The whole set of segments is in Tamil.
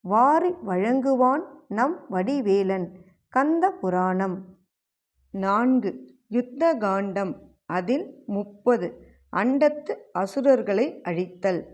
வாரி வழங்குவான் நம் வடிவேலன். கந்த புராணம். நான்கு. யுத்த காண்டம். அதில் முப்பது. அண்டத்து அசுரர்களை அழித்தல்.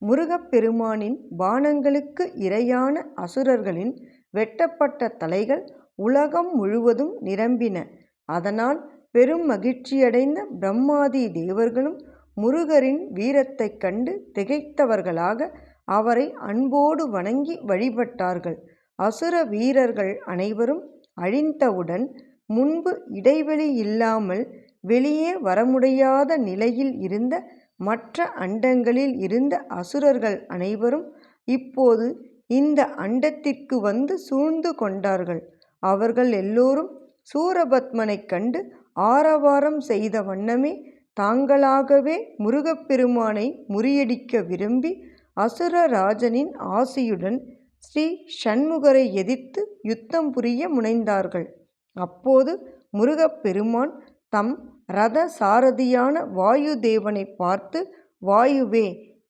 முருகப்பெருமானின் பானங்களுக்கு இரையான அசுரர்களின் வெட்டப்பட்ட தலைகள் உலகம் முழுவதும் நிரம்பின. அதனால் பெரும் மகிழ்ச்சியடைந்த பிரம்மாதி தேவர்களும் முருகரின் வீரத்தைக் கண்டு திகைத்தவர்களாக அவரை அன்போடு வணங்கி வழிபட்டார்கள். அசுர வீரர்கள் அனைவரும் அழிந்தவுடன் முன்பு இடைவெளி இல்லாமல் வெளியே வரமுடியாத நிலையில் இருந்த மற்ற அண்டங்களில் இருந்த அசுரர்கள் அனைவரும் இப்போது இந்த அண்டத்திற்கு வந்து சூழ்ந்து கொண்டார்கள். அவர்கள் எல்லோரும் சூரபத்மனைக் கண்டு ஆரவாரம் செய்த வண்ணமே தாங்களாகவே முருகப்பெருமானை முறியடிக்க விரும்பி அசுரராஜனின் ஆசியுடன் ஸ்ரீ சண்முகரை எதிர்த்து யுத்தம் புரிய முனைந்தார்கள். அப்போது முருகப்பெருமான் தம் ரத சாரதியான வாயுதேவனை பார்த்து வாயுவே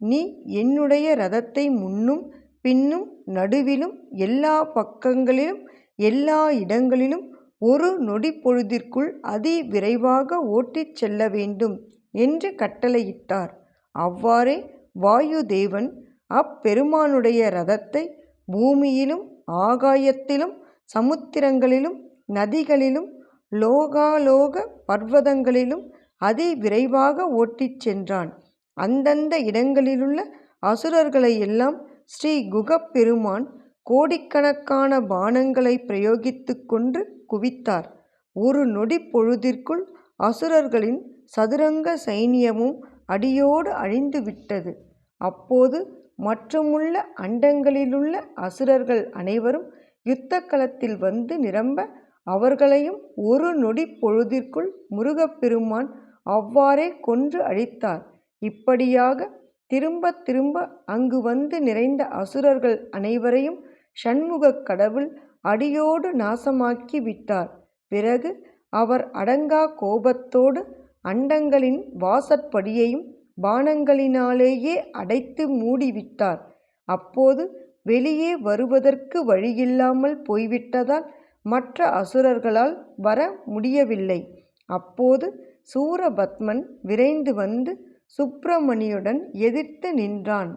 நீ என்னுடைய ரதத்தை முன்னும் பின்னும் நடுவிலும் எல்லா பக்கங்களிலும் எல்லா இடங்களிலும் ஒரு நொடி பொழுதிற்குள் அதி விரைவாக ஓட்டிச் செல்ல வேண்டும் என்று கட்டளையிட்டார். அவ்வாறே வாயுதேவன் அப்பெருமானுடைய ரதத்தை பூமியிலும் ஆகாயத்திலும் சமுத்திரங்களிலும் நதிகளிலும் லோகாலோக பர்வதங்களிலும் அதி விரைவாக ஓட்டிச் சென்றான். அந்தந்த இடங்களிலுள்ள அசுரர்களை எல்லாம் ஸ்ரீ குகப்பெருமான் கோடிக்கணக்கான பானங்களை பிரயோகித்து கொன்று குவித்தார். ஒரு நொடி பொழுதிற்குள் அசுரர்களின் சதுரங்க சைனியமும் அடியோடு அழிந்து விட்டது அப்போது மற்றுமுள்ள அண்டங்களிலுள்ள அசுரர்கள் அனைவரும் யுத்த களத்தில் வந்து நிரம்ப அவர்களையும் ஒரு நொடி பொழுதிற்குள் முருகப்பெருமான் அவ்வாறே கொன்று அழித்தார். இப்படியாக திரும்ப திரும்ப அங்கு வந்து நிறைந்த அசுரர்கள் அனைவரையும் சண்முகக் கடவுள் அடியோடு நாசமாக்கி விட்டார். பிறகு அவர் அடங்கா கோபத்தோடு அண்டங்களின் வாசற்படியையும் பானங்களினாலேயே அடைத்து மூடிவிட்டார். அப்போது வெளியே வருவதற்கு வழியில்லாமல் போய்விட்டதால் மற்ற அசுரர்களால் வர முடியவில்லை. அப்போது சூரபத்மன் விரைந்து வந்து சுப்பிரமணியுடன் எதிர்த்து நின்றான்.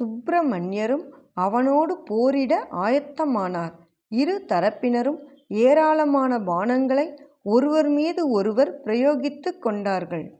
சுப்பிரமணியரும் அவனோடு போரிட ஆயத்தமானார். இரு தரப்பினரும் ஏராளமான பானங்களை ஒருவர் மீது ஒருவர் பிரயோகித்து கொண்டார்கள்.